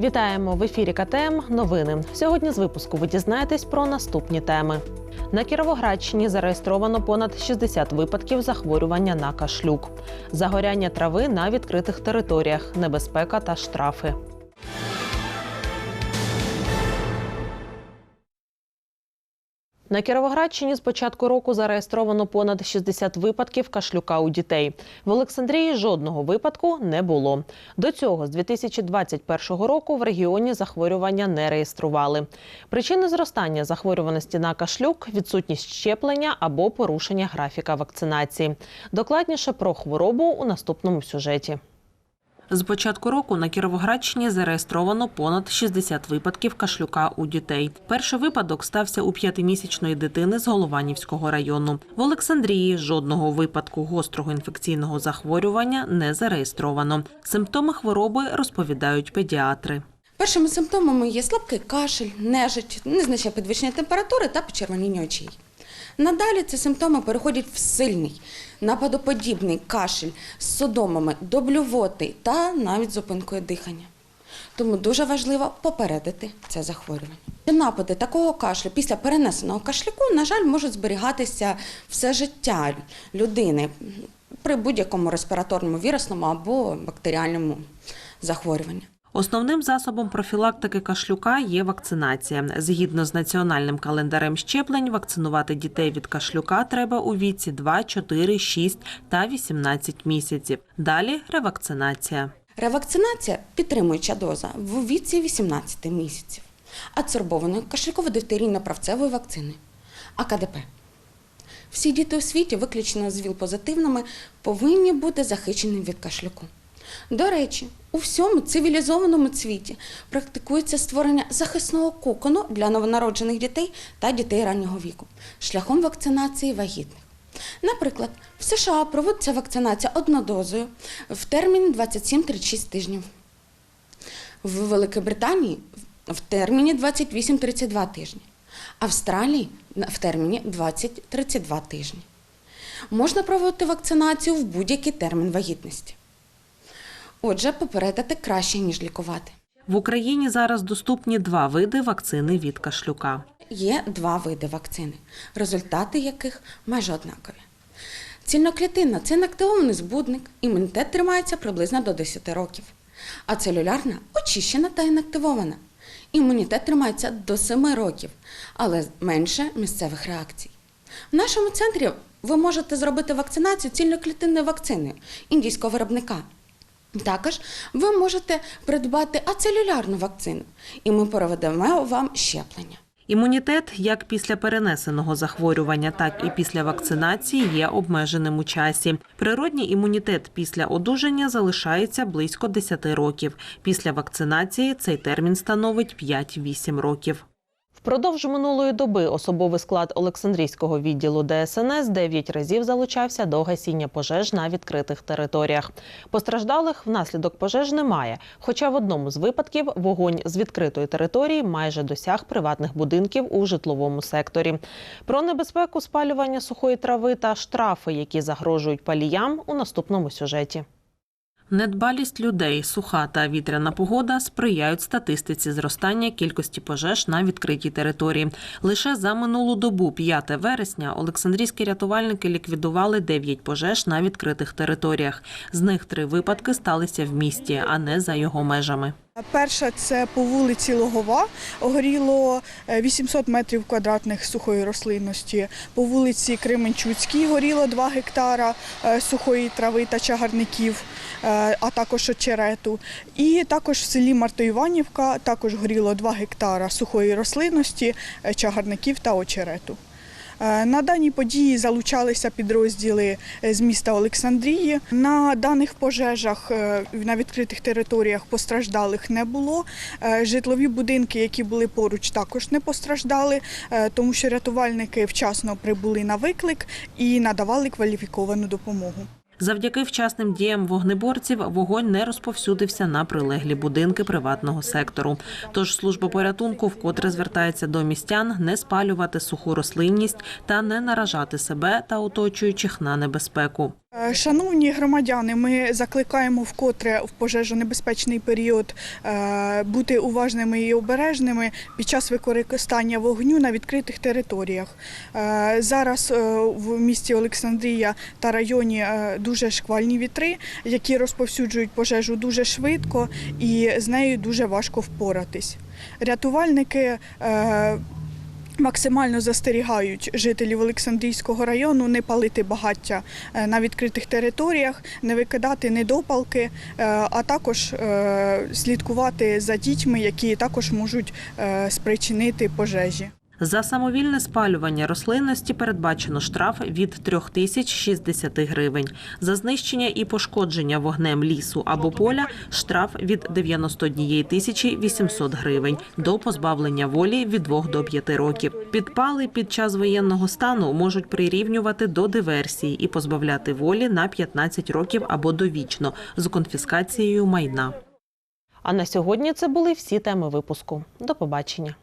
Вітаємо в ефірі КТМ. Новини. Сьогодні з випуску ви дізнаєтесь про наступні теми. На Кіровоградщині зареєстровано понад 60 випадків захворювання на кашлюк, загоряння трави на відкритих територіях, небезпека та штрафи. На Кіровоградщині з початку року зареєстровано понад 60 випадків кашлюка у дітей. В Олександрії жодного випадку не було. До цього з 2021 року в регіоні захворювання не реєстрували. Причини зростання захворюваності на кашлюк відсутність щеплення або порушення графіка вакцинації. Докладніше про хворобу у наступному сюжеті. З початку року на Кіровоградщині зареєстровано понад 60 випадків кашлюка у дітей. Перший випадок стався у п'ятимісячної дитини з Голованівського району. В Олександрії жодного випадку гострого інфекційного захворювання не зареєстровано. Симптоми хвороби розповідають педіатри. Першими симптомами є слабкий кашель, нежить, незначне підвищення температури та почервоніння очей. Надалі ці симптоми переходять в сильний, нападоподібний кашель з судомами до блювоти та навіть зупинкою дихання. Тому дуже важливо попередити це захворювання. Напади такого кашлю після перенесеного кашляку, на жаль, можуть зберігатися все життя людини при будь-якому респіраторному вірусному або бактеріальному захворюванні. Основним засобом профілактики кашлюка є вакцинація. Згідно з національним календарем щеплень, вакцинувати дітей від кашлюка треба у віці 2, 4, 6 та 18 місяців. Далі ревакцинація. Ревакцинація підтримуюча доза в віці 18 місяців, адсорбованої кашляково-дифтерійно-правцевої вакцини АКДП. Всі діти у світі, виключно з ВІЛ-позитивними, повинні бути захищені від кашлюку. До речі, у всьому цивілізованому світі практикується створення захисного кокону для новонароджених дітей та дітей раннього віку шляхом вакцинації вагітних. Наприклад, в США проводиться вакцинація однодозою в термін 27-36 тижнів. В Великій Британії в терміні 28-32 тижні, Австралії в терміні 20-32 тижні. Можна проводити вакцинацію в будь-який термін вагітності. Отже, попередити краще, ніж лікувати. В Україні зараз доступні два види вакцини від кашлюка. Є два види вакцини, результати яких майже однакові. Цільноклітинна це інактивований збудник, імунітет тримається приблизно до 10 років. А целюлярна очищена та інактивована. Імунітет тримається до 7 років, але менше місцевих реакцій. В нашому центрі ви можете зробити вакцинацію цільноклітинною вакциною індійського виробника. Також ви можете придбати ацелюлярну вакцину, і ми проведемо вам щеплення. Імунітет як після перенесеного захворювання, так і після вакцинації є обмеженим у часі. Природній імунітет після одужання залишається близько 10 років. Після вакцинації цей термін становить 5-8 років. Впродовж минулої доби особовий склад Олександрійського відділу ДСНС 9 разів залучався до гасіння пожеж на відкритих територіях. Постраждалих внаслідок пожеж немає. Хоча в одному з випадків вогонь з відкритої території майже досяг приватних будинків у житловому секторі. Про небезпеку спалювання сухої трави та штрафи, які загрожують паліям, у наступному сюжеті. Недбалість людей, суха та вітряна погода сприяють статистиці зростання кількості пожеж на відкритій території. Лише за минулу добу, 5 вересня, Олександрійські рятувальники ліквідували 9 пожеж на відкритих територіях. З них три випадки сталися в місті, а не за його межами. Перша це по вулиці Логова. Горіло е, 800 метрів квадратних сухої рослинності. По вулиці Кременчуцькій горіло 2 гектара е, сухої трави та чагарників, е, а також очерету. І також в селі Мартоїванівка також горіло 2 гектара сухої рослинності, е, чагарників та очерету. Е, На дані події залучалися підрозділи е, з міста Олександрії. На даних пожежах е, на відкритих територіях постраждалих не було. Житлові будинки, які були поруч, також не постраждали, тому що рятувальники вчасно прибули на виклик і надавали кваліфіковану допомогу. Завдяки вчасним діям вогнеборців вогонь не розповсюдився на прилеглі будинки приватного сектору. Тож служба порятунку вкотре звертається до містян не спалювати суху рослинність та не наражати себе та оточуючих на небезпеку. Е, Шановні громадяни, ми закликаємо вкотре в пожежонебезпечний період е, бути уважними і обережними під час використання вогню на відкритих територіях. Е, Зараз в місті Олександрія та районі дуже шквальні вітри, які розповсюджують пожежу дуже швидко і з нею дуже важко впоратись. Рятувальники максимально застерігають жителів Олександрійського району не палити багаття е, на відкритих територіях, не викидати недопалки, е, а також е, слідкувати за дітьми, які також можуть спричинити пожежі. За самовільне спалювання рослинності передбачено штраф від 3060 гривень. За знищення і пошкодження вогнем лісу або поля штраф від 91 тисячі 800 гривень до позбавлення волі від 2 до 5 років. Підпали під час воєнного стану можуть прирівнювати до диверсії і позбавляти волі на 15 років або довічно з конфіскацією майна. А на сьогодні це були всі теми випуску. До побачення.